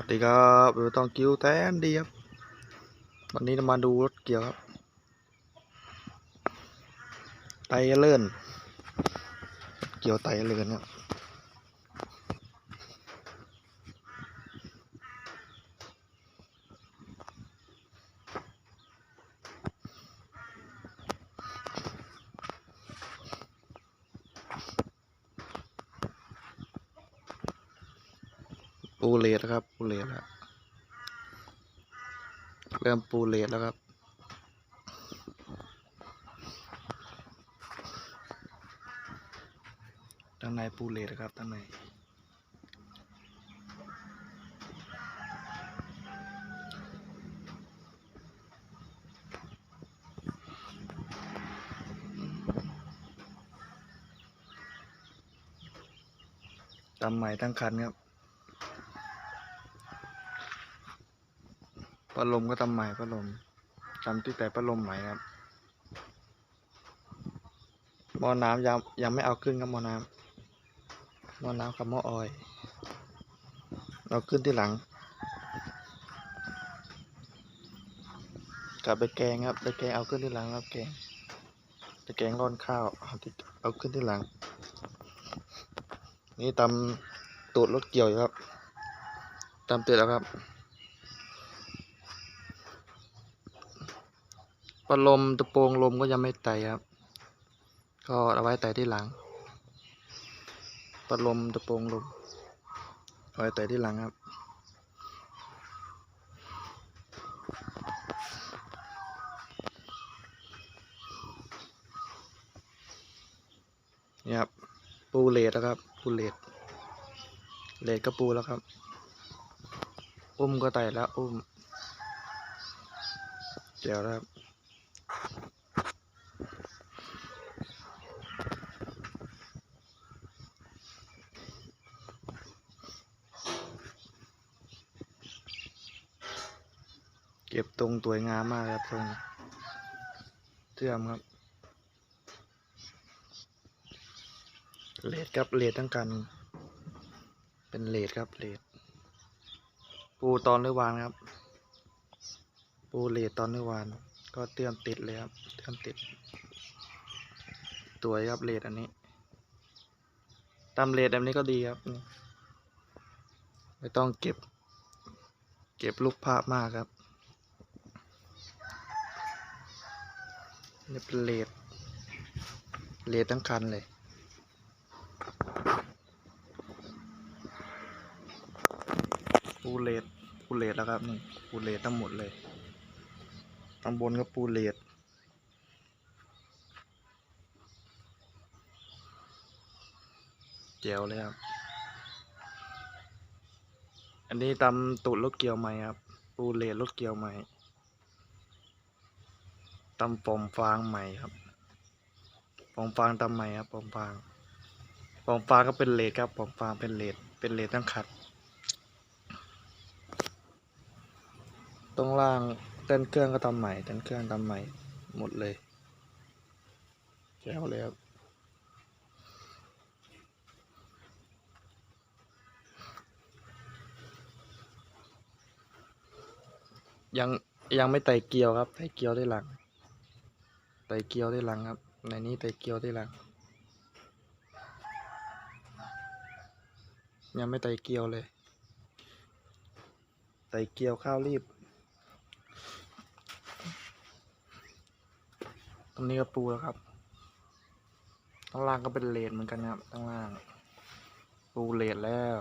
วัสดีครับเราต้องกิ้วแตนดีครับ วันนี้เรามาดูรถเกี่ยวครับ ไตเลื่อน เกี่ยวไตเลื่อนครับ ปูเลดครับ ปูเลดแล้วเริ่มปูเลดแล้วครับ ด้านในปูเลดครับด้านในตำใหม่ตั้งคันครับ พัดลมก็ตำใหม่พัดลมตำที่แต่พัดลมใหม่ครับหม้อน้ำยังยังไม่เอาขึ้นครับหม้อน้ำหม้อน้ำกับหม้อออยเอาขึ้นที่หลังกับไปแกงครับไปแกงเอาขึ้นที่หลังครับแกงไปแกงร่อนข้าวเอาเอาขึ้นที่หลัง นี่ตำตูดรถเกี่ยวครับตำเสร็จแล้วครับ พัดลมตะโปรงลมก็ยังไม่ไต่ครับ ก็เอาไว้ไต่ที่หลังพัดลมตะโปรงลมเอาไว้ไต่ที่หลังครับนี่ครับปูเลดแล้วครับปูเลดเลดก็ปูแล้วครับ อุ้มก็ไต่แล้วอุ้มเจ๋วแล้วครับ ก็บตรงตัวงามมากครับตรงเชื่อมครับเลดครับเลดทั้งกัน เป็นเลดครับเลดปูตอนฤวานครับ ปูเลดตอนฤวาน ก็เตรียมติดเลยครับเตรียมติด ตัวครับเลดอันนี้ตามเลดแบบนี้ก็ดีครับ ไม่ต้องเก็บ เก็บลูกภาพมากครับ นี่เป็นเลดเลดทั้งคันเลยปูเลดปูเลดแล้วครับนี่ปูเลดทั้งหมดเลยตำบนก็ปูเลดเจียวเลยครับ อันนี้ตำตูดรถเกี่ยวใหม่ครับ ปูเลดรถเกี่ยวใหม่ ตำปอมฟางใหม่ครับปอมฟางตำใหม่ครับปอมฟางปอมฟางก็เป็นเลดครับปอมฟางเป็นเลดเป็นเลดทั้งขัดตรงล่างเต้นเครื่องก็ทำใหม่เต้นเครื่องทำใหม่หมดเลยแจ๋วเลยครับยังยังไม่ไต่เกียวครับไต่เกียวได้หลัง ไตเกียวได้หลังครับ ในนี้ไตเกียวได้หลัง ยังไม่ไตเกียวเลย ไตเกียวข้าวรีบ ตรงนี้ก็ปูแล้วครับข้างล่างก็เป็นเลดเหมือนกันครับข้างล่าง ปูเลดแล้ว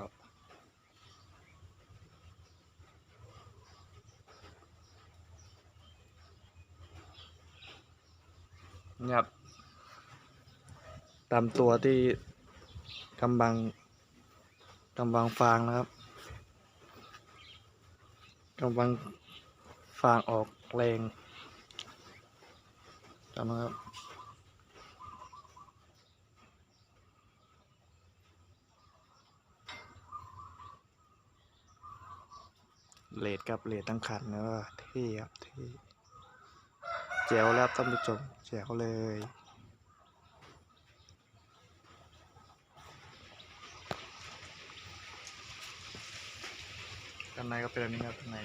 นี่ครับ ตามตัวที่กำบังกำบังฟางนะครับกำบังฟางออกแรงจำนะครับเลดกับเลดตั้งขันเนอะเท่ครับเท่ แจ๋วแล้วท่านผู้ชมแจ๋วเลย ด้านในก็เป็นแบบนี้ครับด้านใน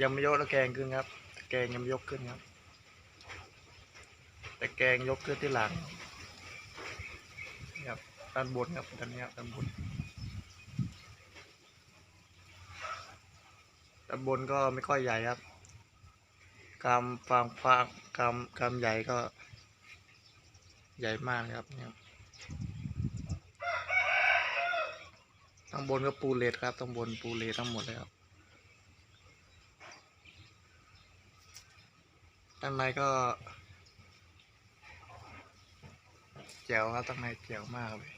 ยังไม่ยกตะแกรงขึ้นครับตะแกรงยังไม่ยกขึ้นครับตะแกรงยกขึ้นที่หลังนะครับด้านบนครับด้านนี้ครับด้านบนด้านบนก็ไม่ค่อยใหญ่ครับ กรามฟางฟางกรามกรามใหญ่ก็ ใหญ่มากครับเนี่ยครับข้งบนก็ปูเลดครับข้งบนปูเลดทั้งหมดเลยครับด้านในก็แจ๋วครับด้านในแจ๋วมากเลย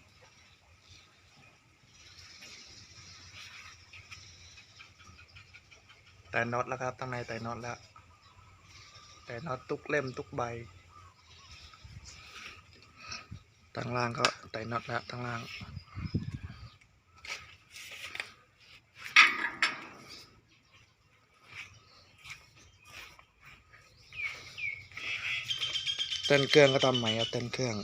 แต่น็อตแล้วครับด้านในแต่น็อตแล้ว แต่น็อตทุกเล่มทุกใบตั้งล่างก็ไต่น็อตแล้วตั้งล่างเต้นเครื่องก็ทำใหม่ครับเต้นเครื่อง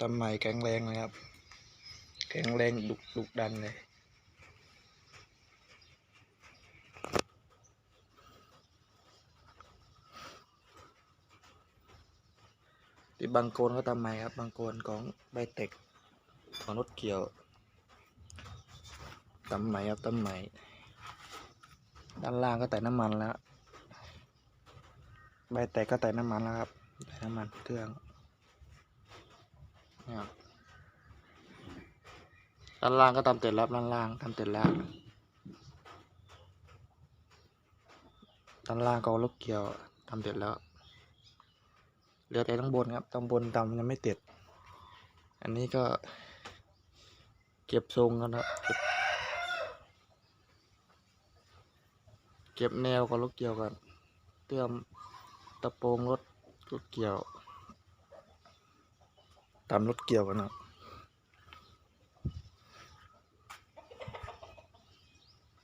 ทำใหม่แข็งแรงเลยครับ แข็งแรงดุดุดันเลย บางโกนก็ทำใหม่ครับ บางโกนของใบเต็กของรถเกี่ยวทำใหม่ครับทำใหม่ด้านล่างก็แต่น้ำมันแล้วใบแตกก็แต่น้ำมันแล้วครับแต่น้ำมันเครื่องเนี่ยครับด้านล่างก็ทำเสร็จแล้วด้านล่างทำเสร็จแล้วด้านล่างก็เอารถเกี่ยวทำเสร็จแล้ว เหลือแต่ข้างบนครับข้างบนทำยังไม่เสร็จอันนี้ก็ เก็บทรงกันครับเก็บแนวกับรถเกี่ยวกันเตรียมตะโปรงรถรถเกี่ยวตามรถเกี่ยวกันนะ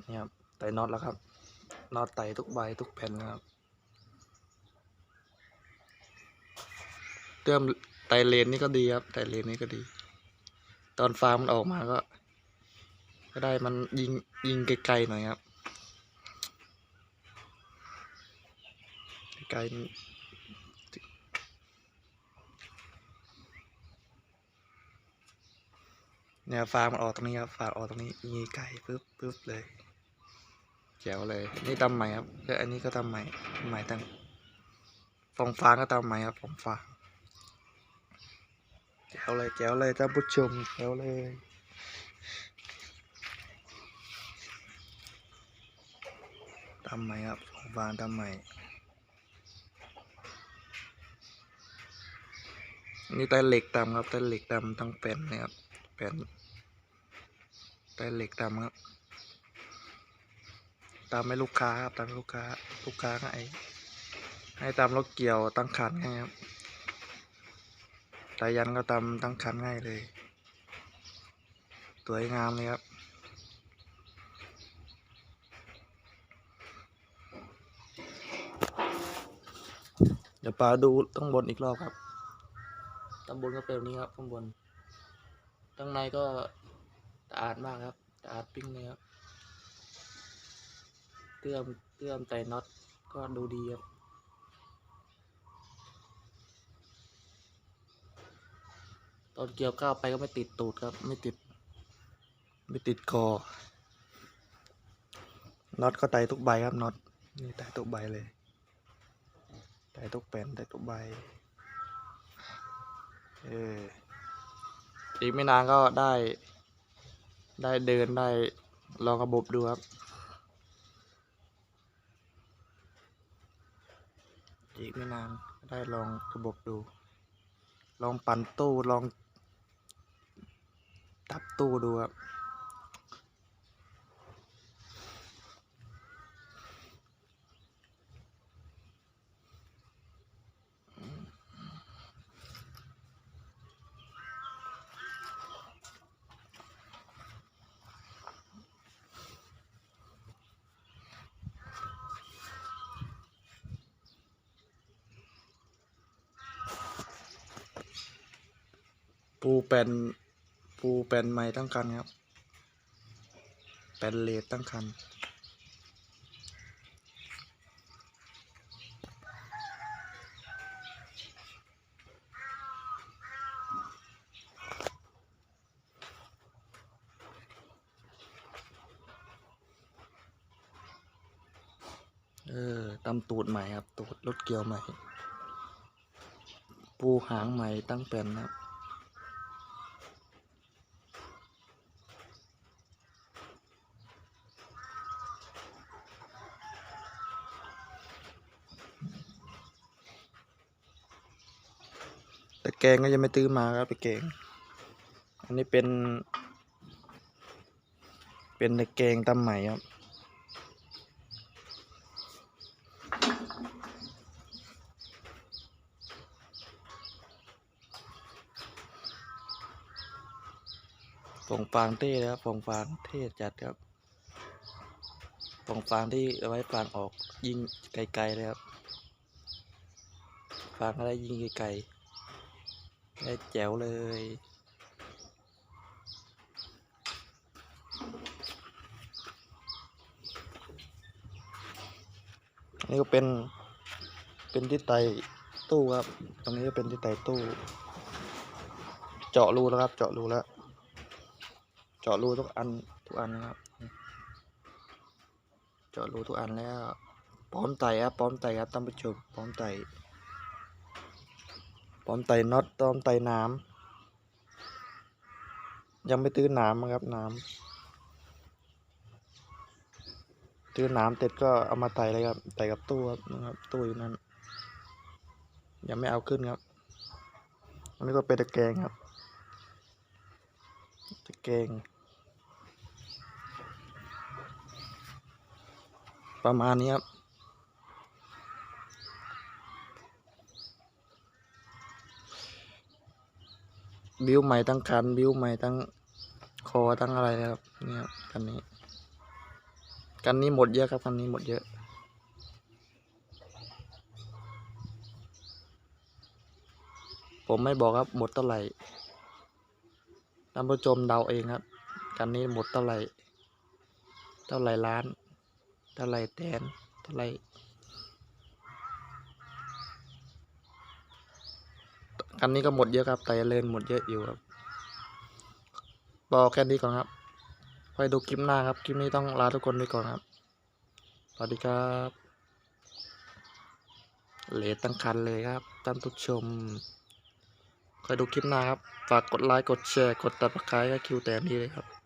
นี่ครับไต่น็อตแล้วครับน็อตไต่ทุกใบทุกแผ่นนะครับ ติมไตเลนนี่ก็ดีครับไตเลนนี่ก็ดี ตอนฟ้ามันออกมาก็ ก็ได้มันยิงยิงไกลๆหน่อยครับไกลเนี่ยฟางมันออกตรงนี้ครับฟางออกตรงนี้ยิงไกลปึ๊บปึ๊บเลยแจ๋วเลย นี่ตำใหม่ครับแล้วอันนี้ก็ตำใหม่ใหม่ตั้งฟองฟางก็ตำใหม่ครับฟองฟาง แจ๋วเลยแจ๋วเลยท่านผู้ชมแจ๋วเลยตำใหมครับฟองฟางตำใหมนี่ไต้เหล็กดำครับไต้เหล็กดำทั้งแผ่นนะครับแผ่นไต้เหล็กดำครับตามให้ลูกค้าครับตามลูกค้าลูกค้าให้ให้ตามรถเกี่ยวตั้งคันง่ายครับ ตายันก็ตาตั้งคันง่ายเลย สวยงามเลยครับ เดี๋ยวปาดูข้างบนอีกรอบครับตำบลก็เป็นแบบนี้ครับข้างบนข้างในก็สะอาดมากครับสะอาดปิ้งเลยครับเตื้อมเตื้อมใส่น็อตก็ดูดีครับ ตอนเกี่ยวข้าวไปก็ไม่ติดตูดครับ ไม่ติด ไม่ติดคอน็อตก็ไต่ทุกใบครับน็อตนี่ไต่ทุกใบเลยไต่ทุกแผ่นไต่ทุกใบเอออีกไม่นานก็ได้ ได้เดินได้ลองระบบดูครับ อีกไม่นานก็ได้ลองระบบดู ลองปั่นตู้ลอง ตับตู้ดูครับปูเป็น ปูเป็นไม้ทั้งกันครับเป็นเลดตั้งคันเออตำตูดใหม่ครับ ตูดรถเกียวใหม่ ปูหางใหม่ตั้งเป็นนะครับ แต่แกงก็ยังไม่ตื้อมาครับไปแกง อันนี้เป็น เป็นตะแกงตำใหม่ครับฟองฟางเท่นะครับฟองฟางเท่จัดครับฟองฟางที่เอาไว้ฟางออกยิงไกลๆเลยครับฟางอะไรยิงไกลๆ ได้แจ๋วเลยนนี้ก็เป็น เป็นที่ไตตู้ครับ ตรงนี้ก็เป็นที่ไตตู้ เจาะรูแล้วครับ เจาะรูแล้ว เจาะรูทุกอันทุกอันนะครับ เจาะรูทุกอันแล้ว พร้อมไตครับ พร้อมไตครับท่านผู้ชม พร้อมไต พร้อมไต่น็อตพร้อมไต่น้ำยังไม่ตื้อน้ำนะครับน้ำตื้อน้ำเสร็จก็เอามาไต่เลยครับไต่กับตู้ครับนะครับตู้อยู่นั้นยังไม่เอาขึ้นครับอันนี้ก็เป็นตะแกรงครับตะแกรงประมาณนี้ครับ บิวใหม่ตั้งคันบิวใหม่ตั้งคอตั้งอะไรเลยครับนี่ครับคันนี้คันนี้หมดเยอะครับคันนี้หมดเยอะ ผมไม่บอกครับหมดเท่าไหร่ท่านผู้ชมเดาเองครับคันนี้หมดเท่าไหร่ เท่าไหร่ล้าน เท่าไหร่แสนเท่าไหร่ คันนี้ก็หมดเยอะครับ แต่เลนหมดเยอะอยู่ครับบอกแค่นี้ก่อนครับไปดูคลิปหน้าครับ คลิปนี้ต้องลาทุกคนไปก่อนครับ สวัสดีครับ เลตั้งคันเลยครับท่านผู้ชมคอยดูคลิปหน้าครับ ฝากกดไลค์ กดแชร์ กดติดตามให้คิวแต้มนี้เลยครับ